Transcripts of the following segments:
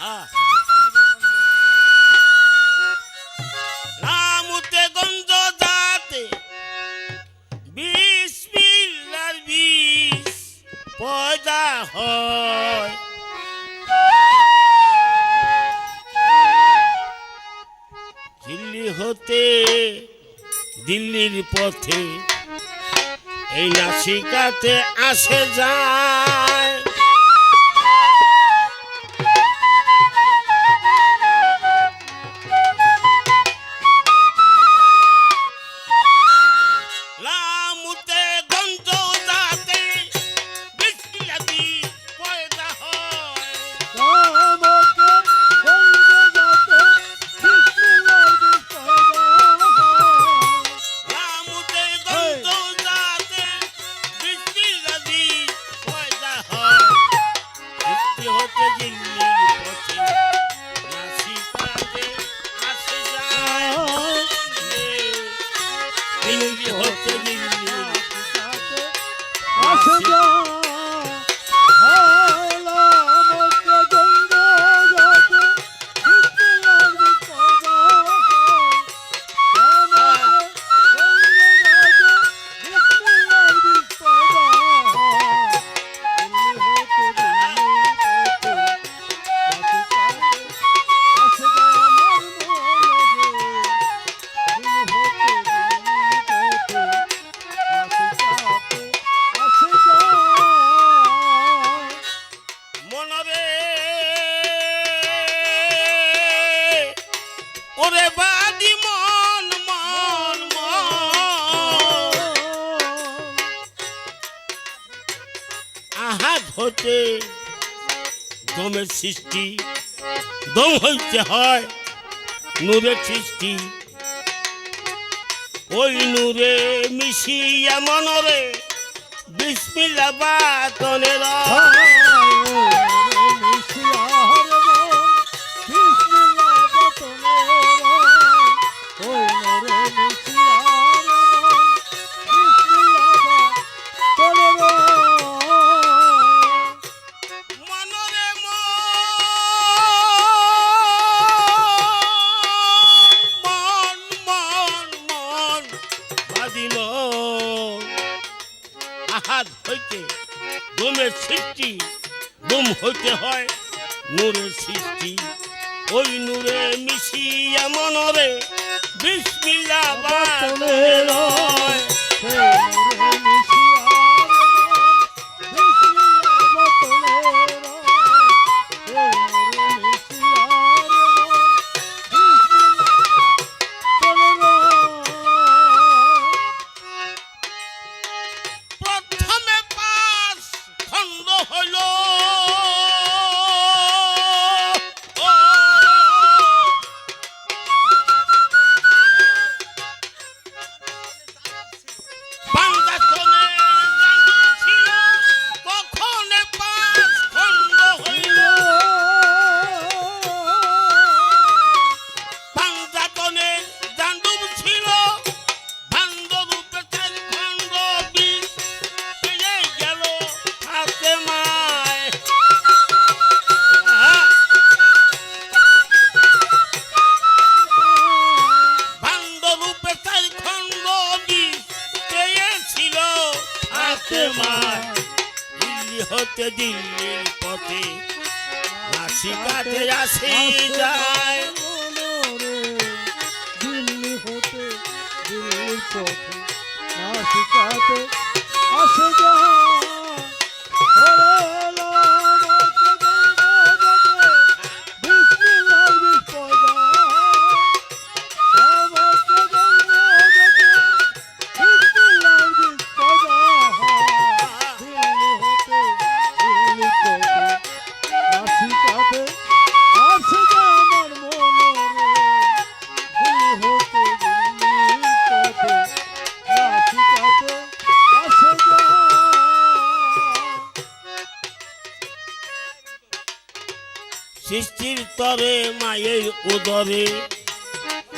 হ্যাঁ। রামুতে গঞ্জ যাতে বিষ মিল্লার বিষ পয়দা হয়। দিল্লি হতে দিল্লির পথে এই নাসিকাতে আসে যায়। দমের সৃষ্টি দৌ হইতে হয় নূরের সৃষ্টি। ওই নূরে মিশিয়া মনরে বিসমিল্লা বাতনের হইতে দমের সৃষ্টি দম হইতে হয় নূরের সৃষ্টি। ওই নূরে মিশিয়া মনরে বিসমিল্লা নূরে প্রথমে হতে দিল্লির পথে। নাসিকাতে আসি যায় দিল্লি হতে দিল্লির পথে। নাসিকাতে আসে যা সৃষ্টির তরে, মায়ের উদরে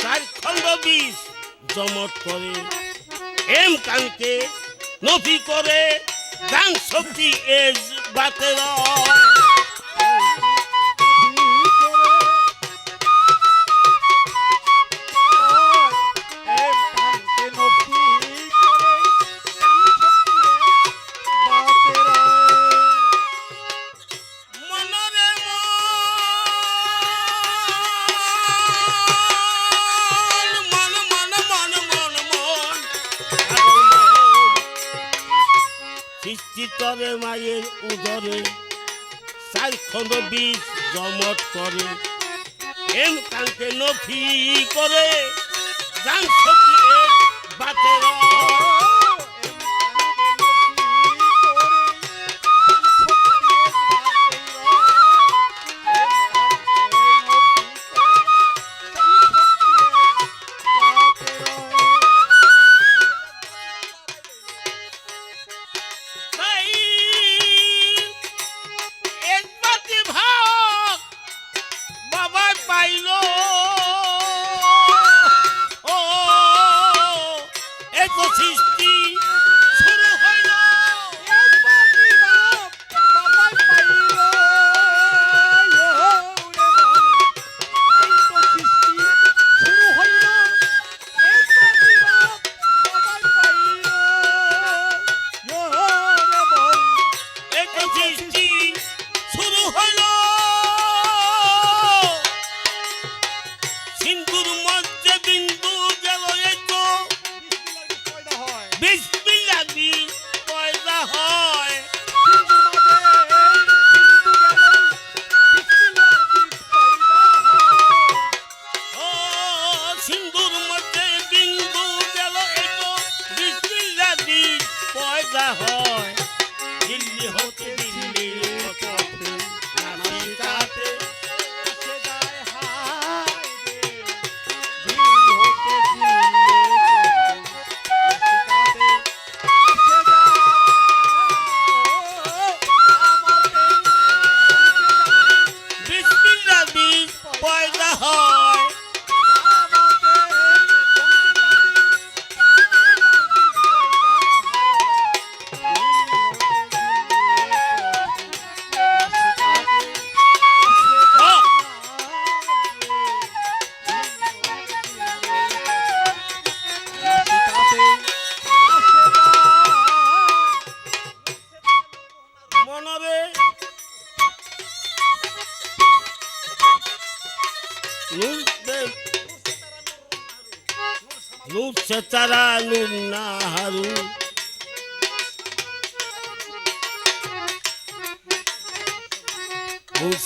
চার খণ্ড বিষ জমট করে। এম কানকে নফি করে গান শক্তি এজ বাতের। এম কান্তে নথি করে জানছ কি বাতেরা سترانم نهر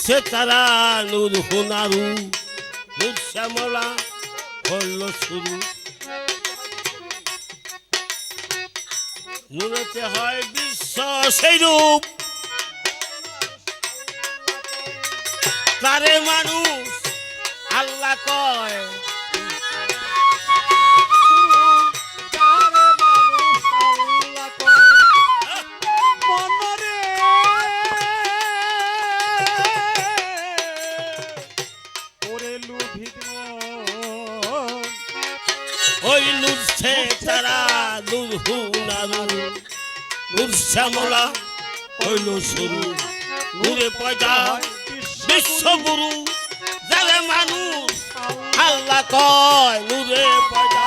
سترانم هنر শ্যামলা হল শুরু। হয় বিশ্ব সেই রূপ। তারে মানুষ আল্লাহ কয় ওই নুরছে তারা দুহুনারু নূর শ্যামলা হইল শুরু। নূরে পয়দা বিশ্বগুরু, যারা মানুষ আল্লাহ কয়, নূরে পয়দা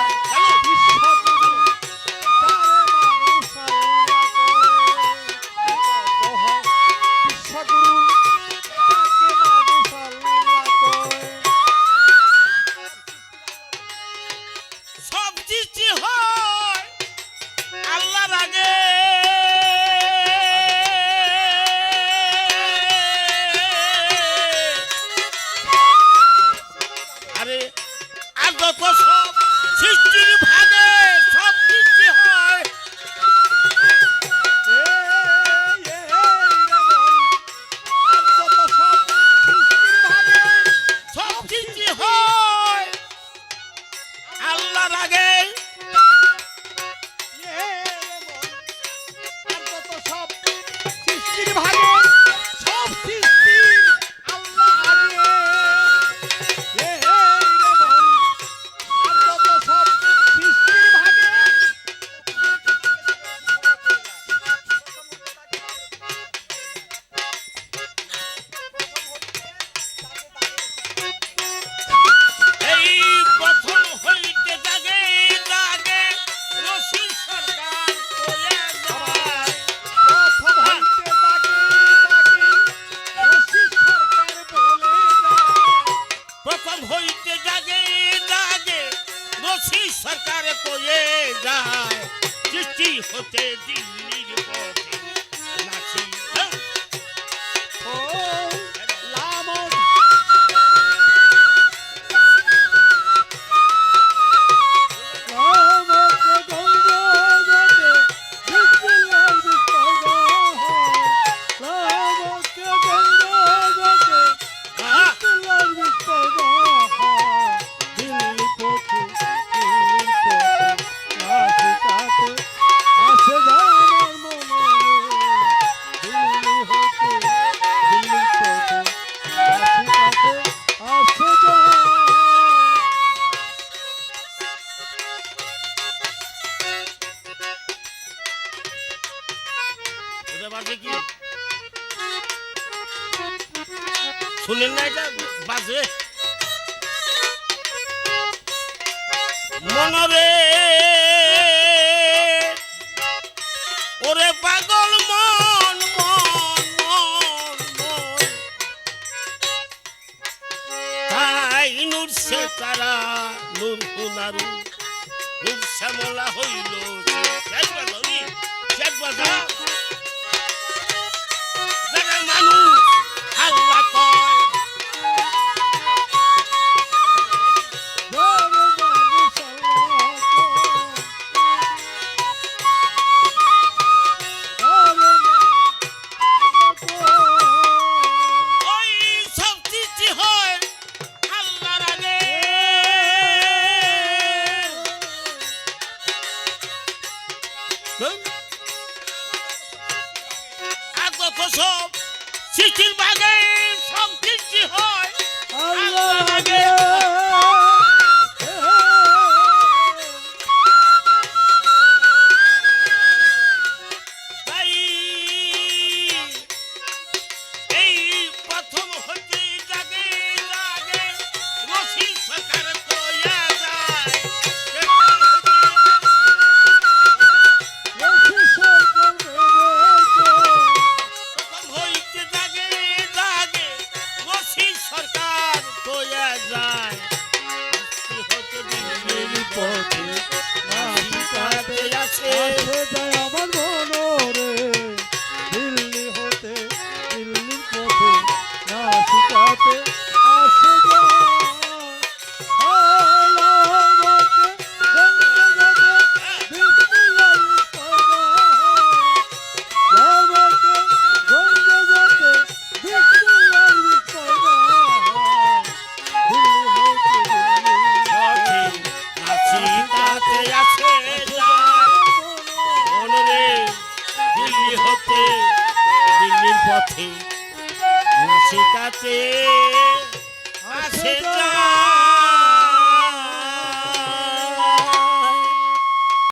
যায় সৃষ্টি হতে দিল শুনেন না এটা বাজে। মনরে, ওরে পাগল মন মন মন মন। তাই তারা, নূর হুনারু, নূর শ্যামলা হইল চেক বাজাও চেক বাজাও